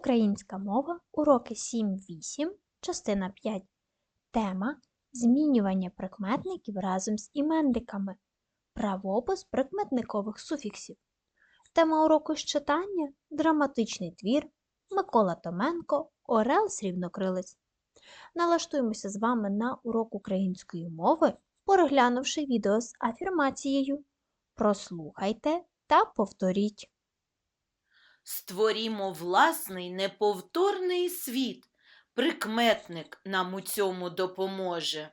Українська мова, уроки 7-8, частина 5. Тема Змінювання прикметників разом з іменниками. Правопис прикметникових суфіксів. Тема уроку з читання Драматичний твір Микола Томенко Орел Срібнокрилець. Налаштуємося з вами на урок української мови, переглянувши відео з афірмацією. Прослухайте та повторіть. Створімо власний неповторний світ. Прикметник нам у цьому допоможе.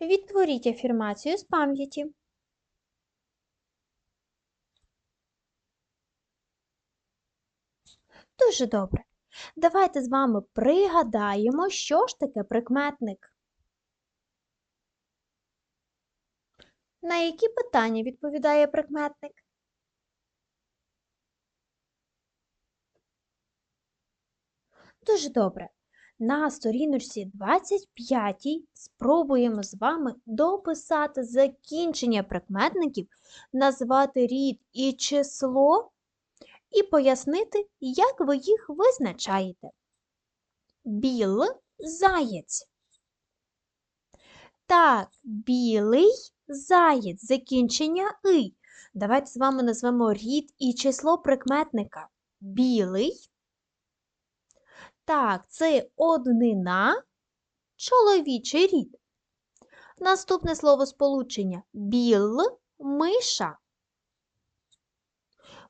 Відтворіть афірмацію з пам'яті. Дуже добре. Давайте з вами пригадаємо, що ж таке прикметник. На які питання відповідає прикметник? Дуже добре. На сторіночці 25 спробуємо з вами дописати закінчення прикметників, назвати рід і число і пояснити, як ви їх визначаєте. Біл заєць. Так, білий заєць. Закінчення и. Давайте з вами назвемо рід і число прикметника. Білий. Так, це однина, чоловічий рід. Наступне слово сполучення біл, миша.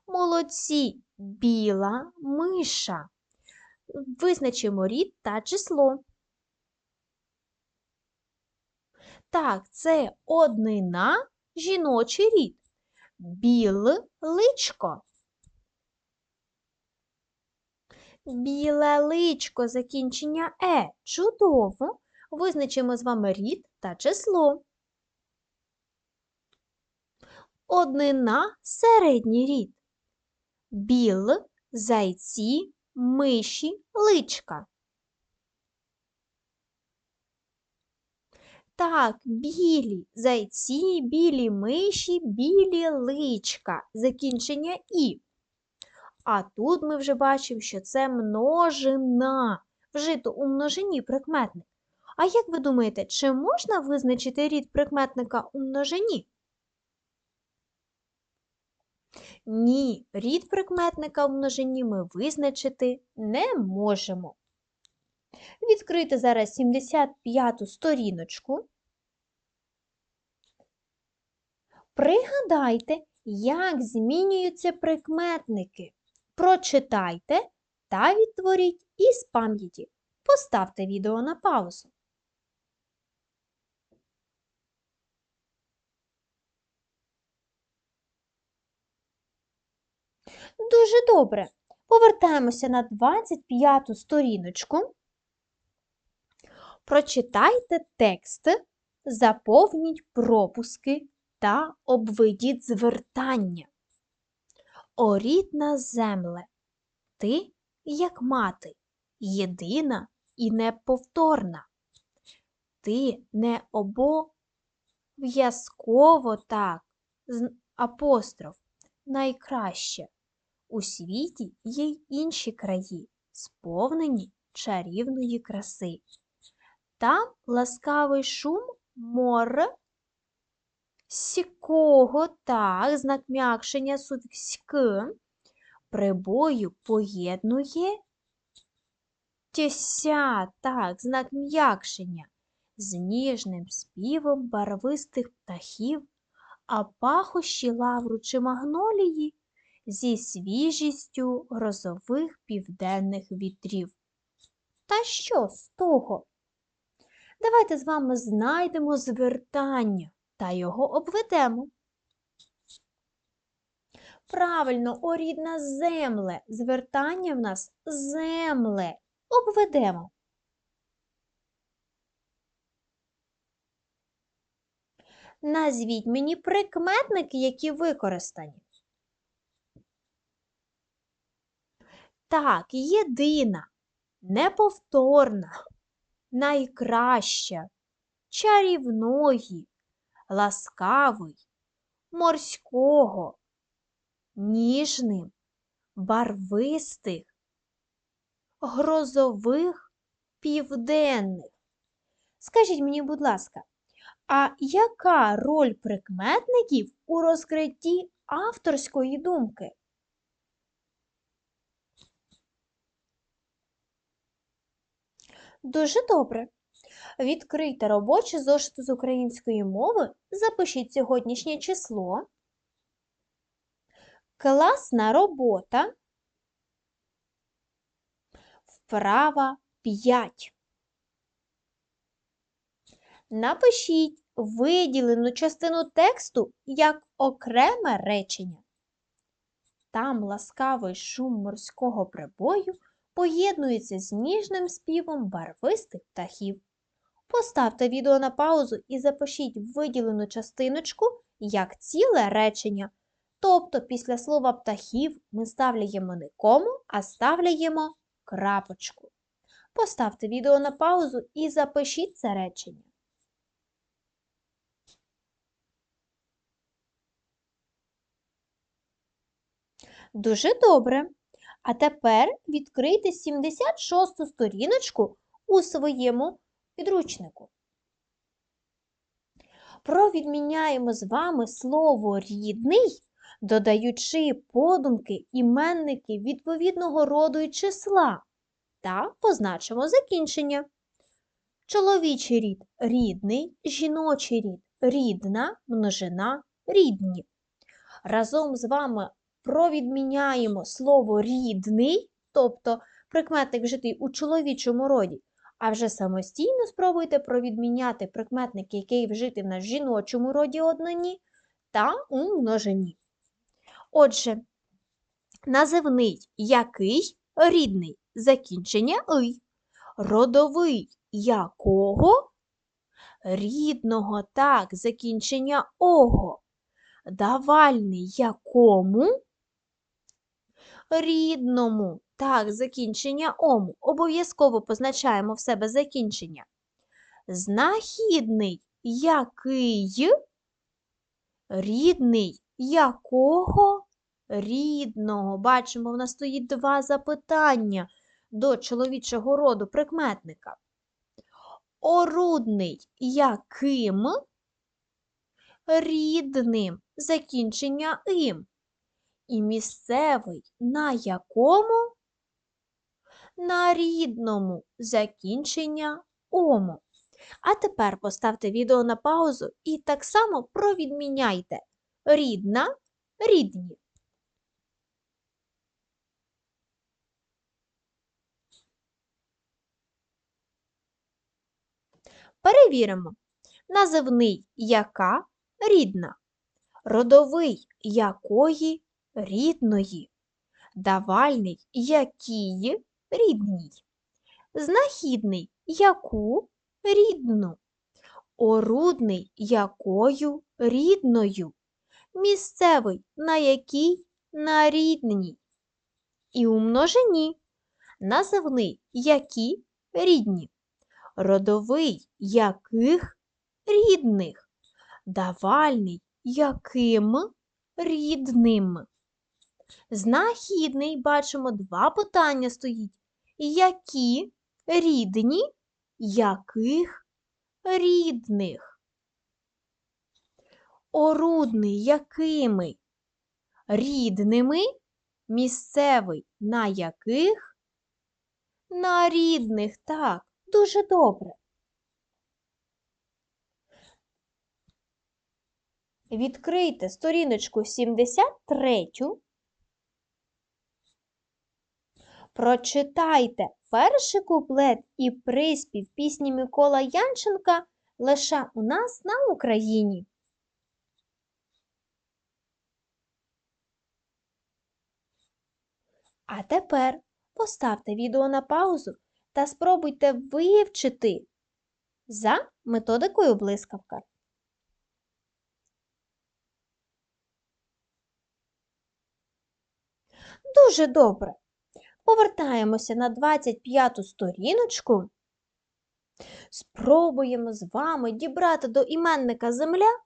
Молодці, біла миша. Визначимо рід та число. Так, це однина, жіночий рід. Біл личко. Біле личко закінчення е. Чудово. Визначимо з вами рід та число. Однина середній рід. Біл, зайці, миші, личка. Так, білі зайці, білі миші, білі личка. Закінчення і. А тут ми вже бачимо, що це множина, вжито у множині прикметник. А як ви думаєте, чи можна визначити рід прикметника у множині? Ні, рід прикметника у множині ми визначити не можемо. Відкрити зараз 75-ту сторіночку. Пригадайте, як змінюються прикметники. Прочитайте та відтворіть із пам'яті. Поставте відео на паузу. Дуже добре. Повертаємося на 25-ту сторіночку. Прочитайте текст, заповніть пропуски та обведіть звертання. О рідна земле, ти, як мати, єдина і неповторна. Ти не обов'язково так, апостроф, найкраще. У світі є й інші краї, сповнені чарівної краси. Там ласкавий шум мор, сікого, так, знак м'якшення суфікс прибою поєднує тєся, так, знак м'якшення, з ніжним співом барвистих птахів, а пахощі лавру чи магнолії зі свіжістю грозових південних вітрів. Та що з того? Давайте з вами знайдемо звертання та його обведемо. Правильно, о рідна земле. Звертання в нас земле. Обведемо. Назвіть мені прикметники, які використані. Так, єдина, неповторна, найкраща, чарівної, ласкавий, морського, ніжним, барвистих, грозових, південних. Скажіть мені, будь ласка, а яка роль прикметників у розкритті авторської думки? Дуже добре. Відкрийте робочі зошити з української мови, запишіть сьогоднішнє число. Класна робота. Вправа 5. Напишіть виділену частину тексту як окреме речення. Там ласкавий шум морського прибою поєднується з ніжним співом барвистих птахів. Поставте відео на паузу і запишіть виділену частиночку як ціле речення. Тобто після слова птахів ми ставляємо не кому, а ставляємо крапочку. Поставте відео на паузу і запишіть це речення. Дуже добре. А тепер відкрийте 76-ту сторіночку у своєму підручнику. Провідміняємо з вами слово рідний, додаючи подумки іменники відповідного роду і числа та позначимо закінчення. Чоловічий рід рідний, жіночий рід рідна, множина рідні. Разом з вами провідміняємо слово рідний, тобто прикметник вжитий у чоловічому роді, а вже самостійно спробуйте провідміняти прикметник, який вжитий на жіночому роді однині та у множині. Отже, називний який рідний закінчення «ий», родовий якого рідного так закінчення ого, давальний якому рідному так закінчення ому. Обов'язково позначаємо в себе закінчення. Знахідний який рідний якого рідного. Бачимо, в нас стоїть два запитання до чоловічого роду прикметника. Орудний яким рідним закінчення ім. І місцевий на якому на рідному закінчення ому. А тепер поставте відео на паузу і так само провідміняйте рідна, рідні. Перевіримо. Називний яка рідна, родовий якої рідної, давальний якій рідній, знахідний яку рідну, орудний якою рідною, місцевий на якій? На рідній. І у множині. Називний які рідні, родовий яких рідних, давальний яким рідним. Знахідний бачимо два питання стоїть. Які рідні, яких рідних? Орудний якими? Рідними, місцевий на яких? На рідних, так, дуже добре. Відкрийте сторіночку 73. Прочитайте перший куплет і приспів пісні Микола Янченка лише у нас на Україні. А тепер поставте відео на паузу та спробуйте вивчити за методикою блискавка. Дуже добре. Повертаємося на 25 сторіночку. Спробуємо з вами дібрати до іменника земля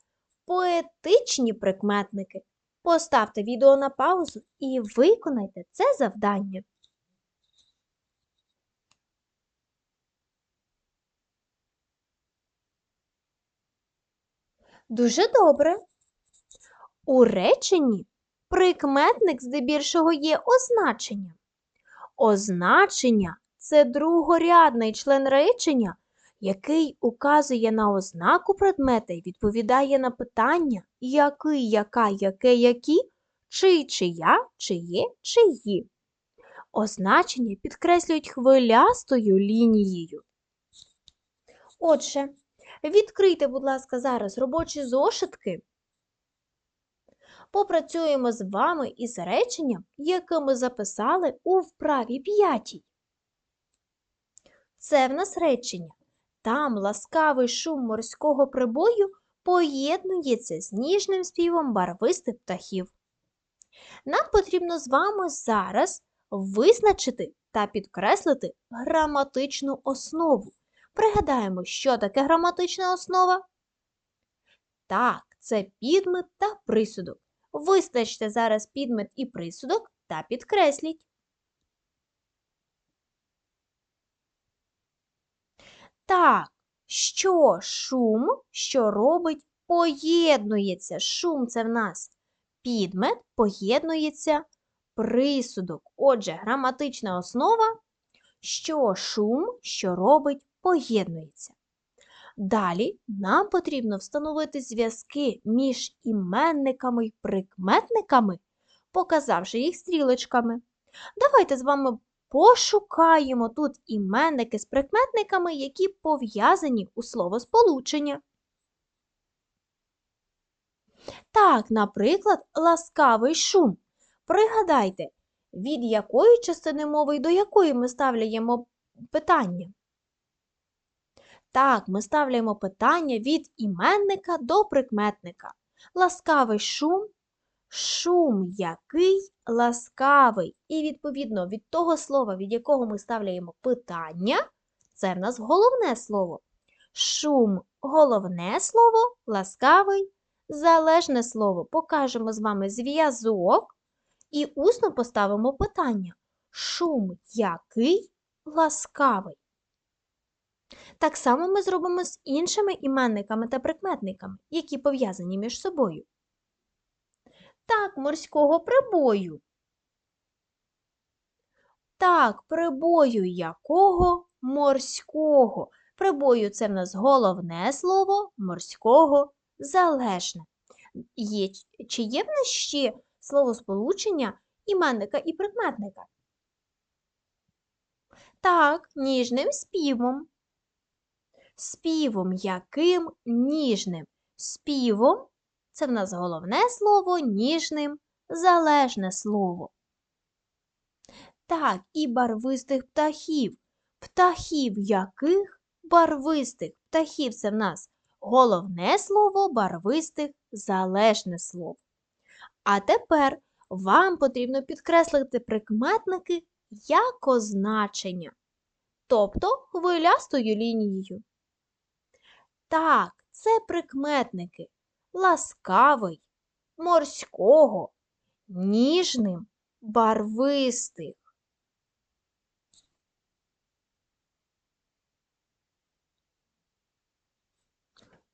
поетичні прикметники. Поставте відео на паузу і виконайте це завдання. Дуже добре. У реченні прикметник здебільшого є означенням. Означення це другорядний член речення, який указує на ознаку предмета і відповідає на питання який, яка, яке, які, чий, чия, чиє, чиї. Означення підкреслюють хвилястою лінією. Отже, відкрийте, будь ласка, зараз робочі зошитки. Попрацюємо з вами із реченням, яке ми записали у вправі п'ятій. Це в нас речення. Там ласкавий шум морського прибою поєднується з ніжним співом барвистих птахів. Нам потрібно з вами зараз визначити та підкреслити граматичну основу. Пригадаємо, що таке граматична основа? Так, це підмет та присудок. Визначте зараз підмет і присудок та підкресліть. Так, що шум, що робить, поєднується. Шум це в нас підмет, поєднується присудок. Отже, граматична основа, що шум, що робить, поєднується. Далі нам потрібно встановити зв'язки між іменниками і прикметниками, показавши їх стрілочками. Давайте з вами пошукаємо тут іменники з прикметниками, які пов'язані у словосполучення. Так, наприклад, ласкавий шум. Пригадайте, від якої частини мови і до якої ми ставляємо питання? Так, ми ставляємо питання від іменника до прикметника. Ласкавий шум, шум який ласкавий. І відповідно від того слова, від якого ми ставляємо питання, це в нас головне слово. Шум головне слово, ласкавий, залежне слово. Покажемо з вами зв'язок і усно поставимо питання. Шум який ласкавий. Так само ми зробимо з іншими іменниками та прикметниками, які пов'язані між собою. Так, морського прибою. Так, прибою якого морського. Прибою це в нас головне слово, морського залежне. Є, чи є в нас ще словосполучення іменника і прикметника? Так, ніжним співом. Співом яким ніжним? Співом це в нас головне слово, ніжним залежне слово. Так, і барвистих птахів. Птахів яких барвистих? Птахів це в нас головне слово, барвистих залежне слово. А тепер вам потрібно підкреслити прикметники як означення, тобто хвилястою лінією. Так, це прикметники ласкавий, морського, ніжним, барвистих.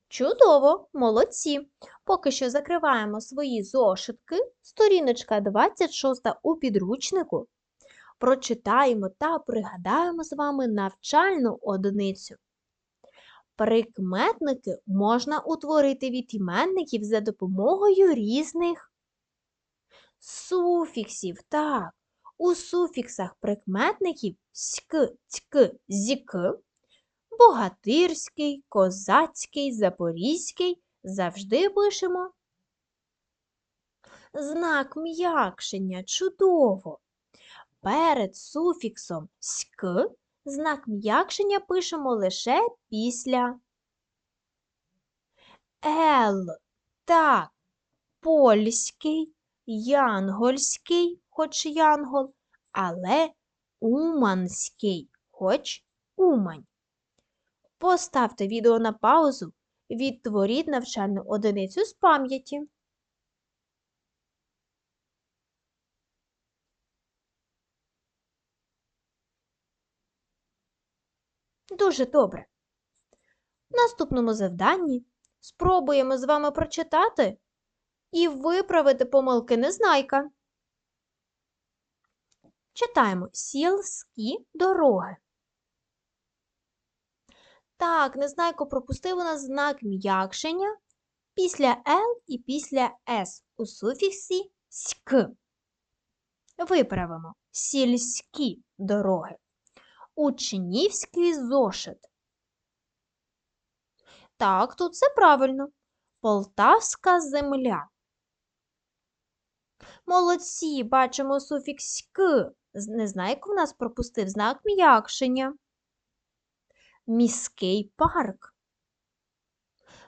Чудово, молодці. Поки що закриваємо свої зошитки. Сторіночка 26 у підручнику. Прочитаємо та пригадаємо з вами навчальну одиницю. Прикметники можна утворити від іменників за допомогою різних суфіксів. Так, у суфіксах прикметників ськ, цьк, зік, богатирський, козацький, запорізький завжди пишемо знак м'якшення. Чудово. Перед суфіксом ськ знак м'якшення пишемо лише після Л. Так, польський, янгольський, хоч янгол, але уманський, хоч умань. Поставте відео на паузу, відтворіть навчальну одиницю з пам'яті. Дуже добре. В наступному завданні спробуємо з вами прочитати і виправити помилки незнайка. Читаємо сільські дороги. Так, незнайко пропустив у нас знак м'якшення після Л і після С у суфіксі ськ. Виправимо сільські дороги. Учнівський зошит. Так, тут все правильно. Полтавська земля. Молодці, бачимо суфікс к. З- Незнайко в нас пропустив знак м'якшення. Міський парк.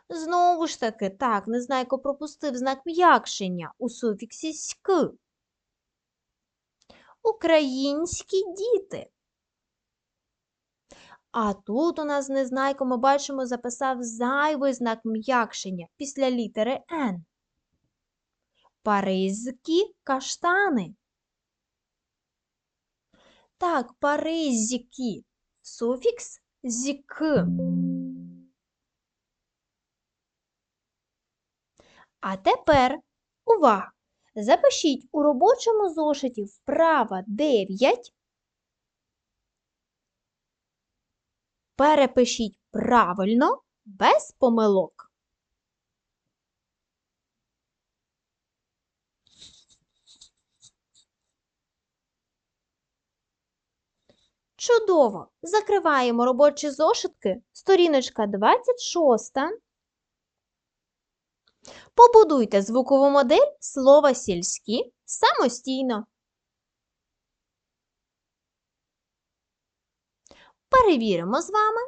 Знову ж таки, так, Незнайко пропустив знак м'якшення у суфіксі ськ. Українські діти. А тут у нас Незнайко, ми бачимо, записав зайвий знак м'якшення після літери Н. Паризькі каштани. Так, паризькі. Суфікс зік. А тепер увага! Запишіть у робочому зошиті вправа 9. Перепишіть правильно, без помилок. Чудово! Закриваємо робочі зошитки. Сторіночка 26. Побудуйте звукову модель слова сільські самостійно. Перевіримо з вами.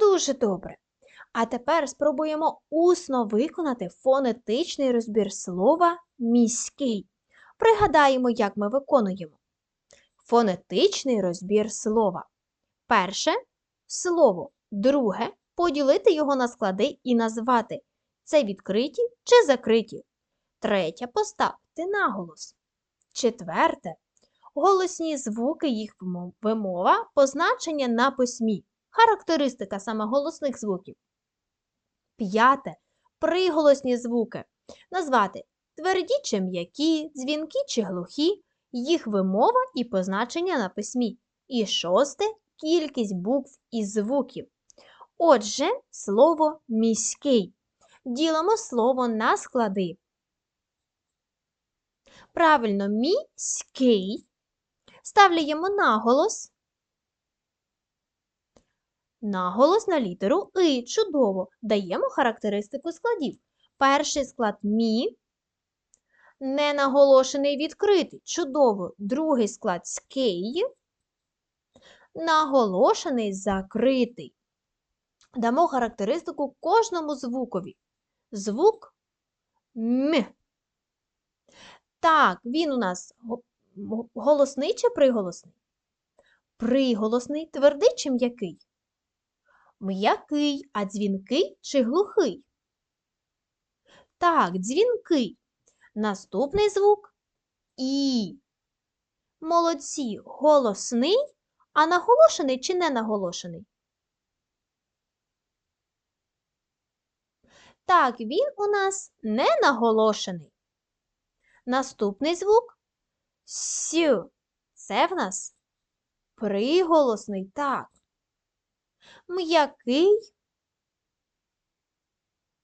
Дуже добре. А тепер спробуємо усно виконати фонетичний розбір слова міський. Пригадаємо, як ми виконуємо. Фонетичний розбір слова. Перше слово, друге поділити його на склади і назвати це відкриті чи закриті. Третє поставити наголос. Четверте голосні звуки їх вимова, позначення на письмі, характеристика саме голосних звуків. П'яте приголосні звуки. Назвати тверді чи м'які, дзвінкі чи глухі, їх вимова і позначення на письмі. І шосте кількість букв і звуків. Отже, слово міський. Ділимо слово на склади. Правильно, міський. Ставляємо наголос. Наголос на літеру И. Чудово. Даємо характеристику складів. Перший склад мі. Ненаголошений відкритий. Чудово. Другий склад скей. Наголошений закритий. Дамо характеристику кожному звукові. Звук М. Так, він у нас го- го- голосний чи приголосний? Приголосний, твердий чи м'який? М'який, а дзвінкий чи глухий? Так, дзвінкий. Наступний звук І. Молодці, голосний, а наголошений чи не наголошений? Так, він у нас не наголошений. Наступний звук Сю. Це в нас приголосний, так. М'який,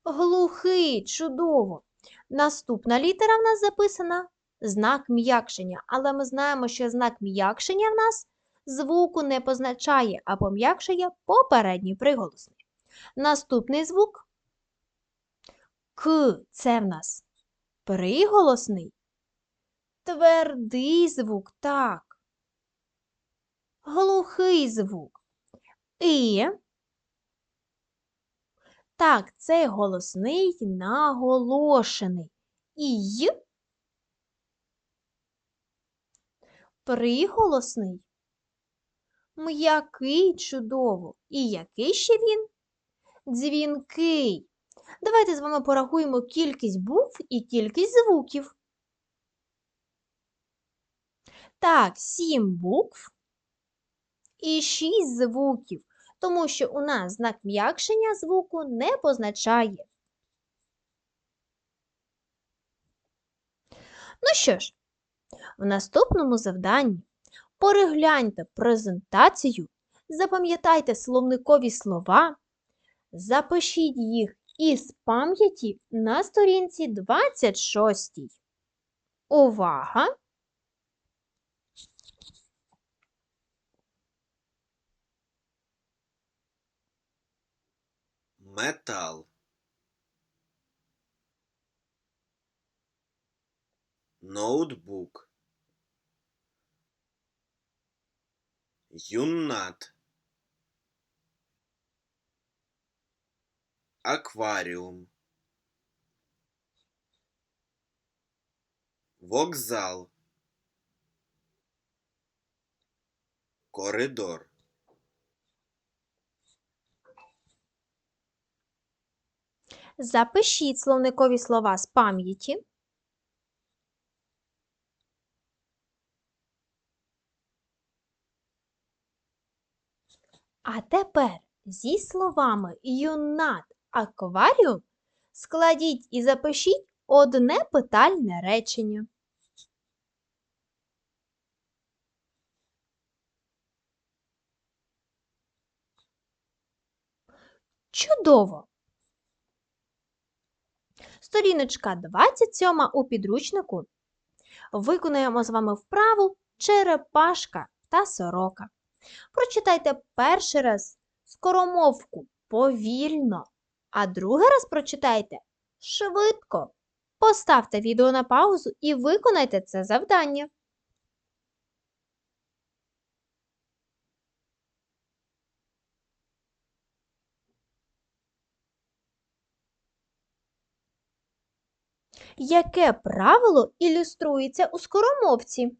глухий, чудово. Наступна літера в нас записана знак м'якшення, але ми знаємо, що знак м'якшення в нас звуку не позначає, а пом'якшує попередній приголосний. Наступний звук К. Це в нас приголосний. Твердий звук, так. Глухий звук. І. Так, це голосний наголошений. І. Приголосний. М'який чудово. І який ще він? Дзвінкий. Давайте з вами порахуємо кількість букв і кількість звуків. Так, сім букв і шість звуків, тому що у нас знак м'якшення звуку не позначає. Ну що ж, в наступному завданні перегляньте презентацію, запам'ятайте словникові слова, запишіть їх із пам'яті на сторінці 26. Увага! метал ноутбук юннат акваріум вокзал. Коридор. Запишіть словникові слова з пам'яті. А тепер зі словами юнат акваріум складіть і запишіть одне питальне речення. Чудово! Сторіночка 27 у підручнику. Виконуємо з вами вправу черепашка та сорока. Прочитайте перший раз скоромовку повільно, а другий раз прочитайте швидко. Поставте відео на паузу і виконайте це завдання. Яке правило ілюструється у скоромовці?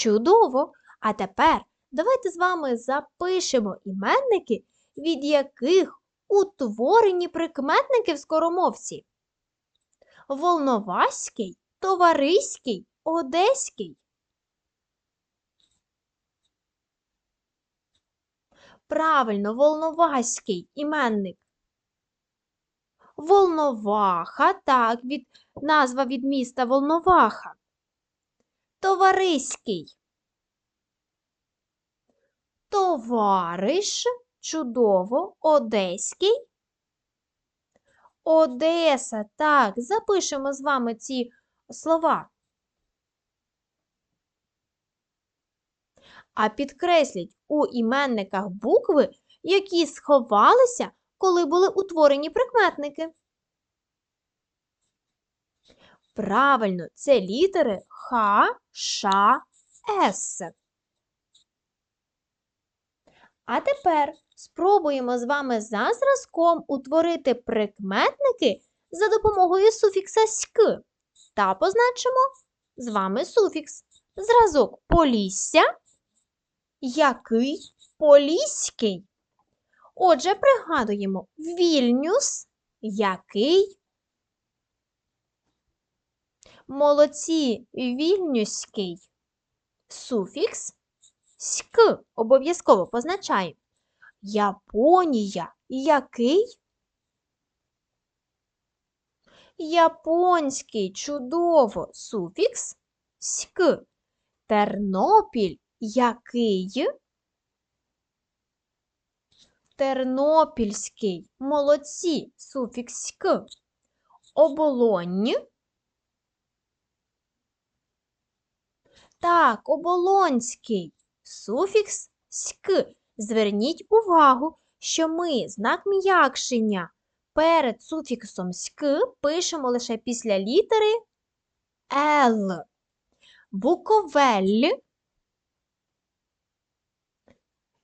Чудово! А тепер давайте з вами запишемо іменники, від яких утворені прикметники в скоромовці. Волноваський, товариський, одеський. Правильно, волноваський іменник. Волноваха, так, від, назва від міста Волноваха. Товариський. Товариш, чудово, одеський. Одеса, так, запишемо з вами ці слова. А підкресліть у іменниках букви, які сховалися, коли були утворені прикметники. Правильно, це літери Х, Ш, С. А тепер спробуємо з вами за зразком утворити прикметники за допомогою суфікса ськ та позначимо з вами суфікс. Зразок Полісся. Який Поліський. Отже, пригадуємо Вільнюс. Який Молодці Вільнюський. Суфікс ськ обов'язково позначаємо. Японія. Який? Японський. Чудово. Суфікс ськ. Тернопіль. Який? Тернопільський. Молодці. Суфікс ськ. Оболонь. Так, оболонський. Суфікс ськ. Зверніть увагу, що ми знак м'якшення перед суфіксом ськ пишемо лише після літери Л. Буковель.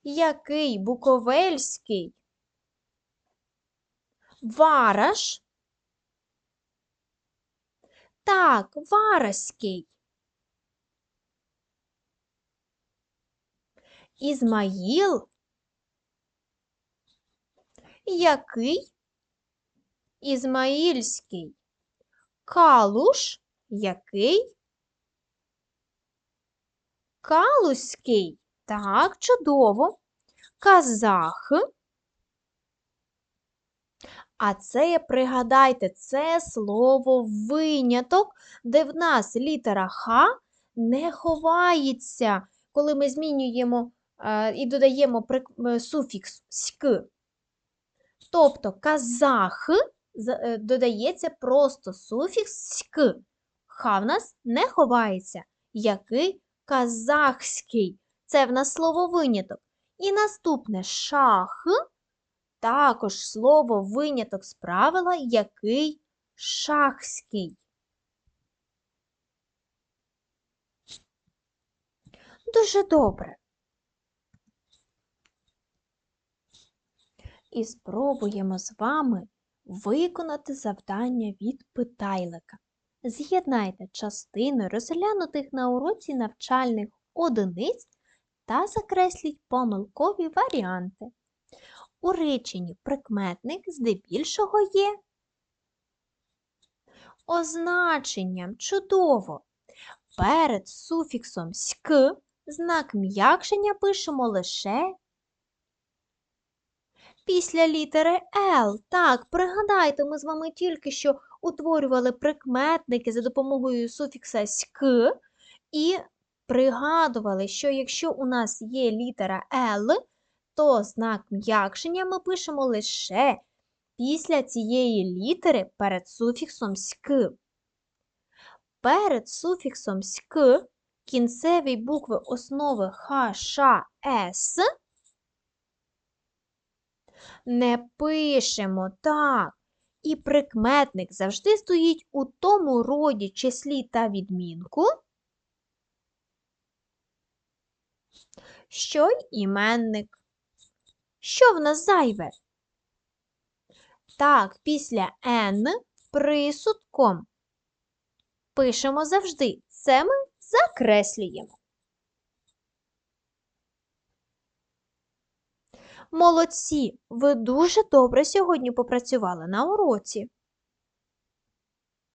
Який буковельський? Вараш. Так, вараський. Ізмаїл. Який? Ізмаїльський. Калуш який? Калузький. Так, чудово. Казах. А це, пригадайте, це слово виняток, де в нас літера Х не ховається, коли ми змінюємо і додаємо е, суфікс ськ. Тобто казах е, додається просто суфікс ськ. Х в нас не ховається. Який казахський. Це в нас слово виняток. І наступне шах. Також слово виняток з правила, який шахський. Дуже добре. І спробуємо з вами виконати завдання від питайлика. З'єднайте частини розглянутих на уроці навчальних одиниць та закресліть помилкові варіанти. У реченні прикметник здебільшого є означенням чудово. Перед суфіксом ськ знак м'якшення пишемо лише після літери Л. Так, пригадайте, ми з вами тільки що утворювали прикметники за допомогою суфікса ськ і пригадували, що якщо у нас є літера Л, то знак м'якшення ми пишемо лише після цієї літери перед суфіксом ськ. Перед суфіксом ськ кінцеві букви основи Х, Ш, С не пишемо так. І прикметник завжди стоїть у тому роді, числі та відмінку, що й іменник. Що в нас зайве? Так, після N присудком. Пишемо завжди. Це ми закреслюємо. Молодці! Ви дуже добре сьогодні попрацювали на уроці.